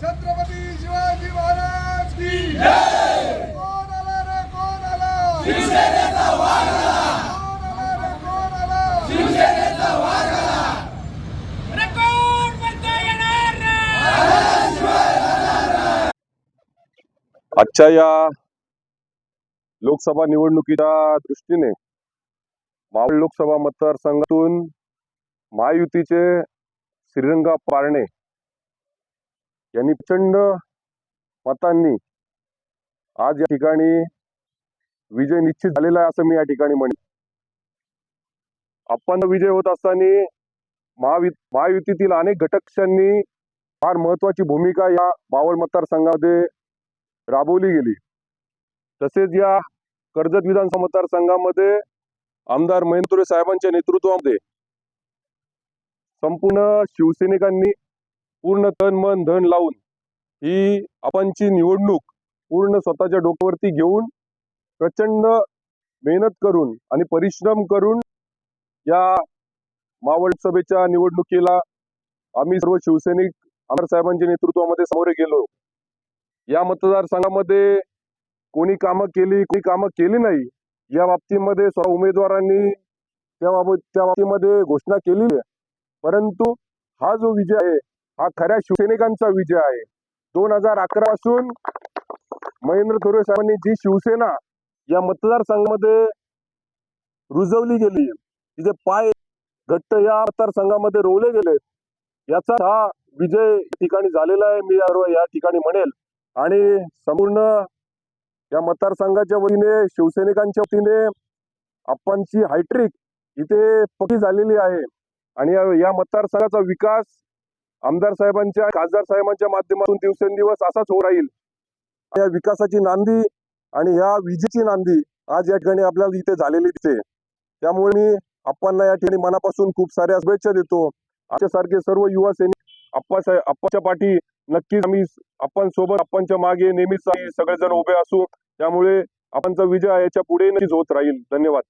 छत्रपती शिवाजी महाराज की कोण आला रे कोण आला कोण आला रे कोण आला अरे कोण म्हणता येणार नाही? आजच्या या लोकसभा निवडणुकीच्या दृष्टीने मावळ लोकसभा मतदारसंघातून महायुतीचे श्रीरंगा पारणे यांनी प्रचंड मतांनी आज या ठिकाणी विजय निश्चित झालेला आहे असं मी या ठिकाणी म्हणेन. आपण विजय होत असताना महावि महायुतीतील अनेक घटकांनी फार महत्वाची भूमिका या बावळ मतदारसंघामध्ये राबवली गेली. तसेच या कर्जत विधानसभा मतदारसंघामध्ये आमदार महेंद्र साहेबांच्या नेतृत्वामध्ये संपूर्ण शिवसैनिकांनी पूर्ण तन मन धन लावून ही आपणची निवडणूक पूर्ण स्वतःच्या डोक्यावरती घेऊन प्रचंड मेहनत करून आणि परिश्रम करून या मावळ सभेच्या निवडणुकीला आम्ही सर्व शिवसैनिक आमदार साहेबांच्या नेतृत्वामध्ये समोर गेलो. या मतदारसंघामध्ये कोणी कामं केली कोणी कामं केली नाही या बाबतीमध्ये स्वतः उमेदवारांनी त्या बाबत त्या बाबतीमध्ये घोषणा केली आहे. परंतु हा जो विजय आहे हा खऱ्या शिवसैनिकांचा विजय आहे. दोन हजार अकरा पासून महेंद्र थोरवे साहेबांनी जी शिवसेना या मतदारसंघामध्ये रुजवली गेली तिचे पाय घट्ट या मतदारसंघामध्ये रोवले गेले याचा हा विजय या ठिकाणी झालेला आहे. मी सर्व या ठिकाणी म्हणेल. आणि संपूर्ण या मतदारसंघाच्या वतीने शिवसैनिकांच्या वतीने आपणची हायट्रिक इथे पक्की झालेली आहे. आणि या मतदारसंघाचा विकास आमदार साहेबांच्या खासदार साहेबांच्या माध्यमातून दिवसेंदिवस असाच हो राहील. या विकासाची नांदी आणि या विजेची नांदी आज या ठिकाणी आपल्याला इथे झालेली दिसते. त्यामुळे मी आप्पांना या ठिकाणी मनापासून खूप साऱ्या शुभेच्छा देतो. आमच्यासारखे सर्व युवा सैनिक आप्पा साहेब आप्पाच्या पाठी नक्कीच आम्ही आपण सोबत आपणच्या मागे नेहमीच सगळेजण उभे असू त्यामुळे आपणचा विजय याच्यापुढे नक्कीच होत राहील. धन्यवाद.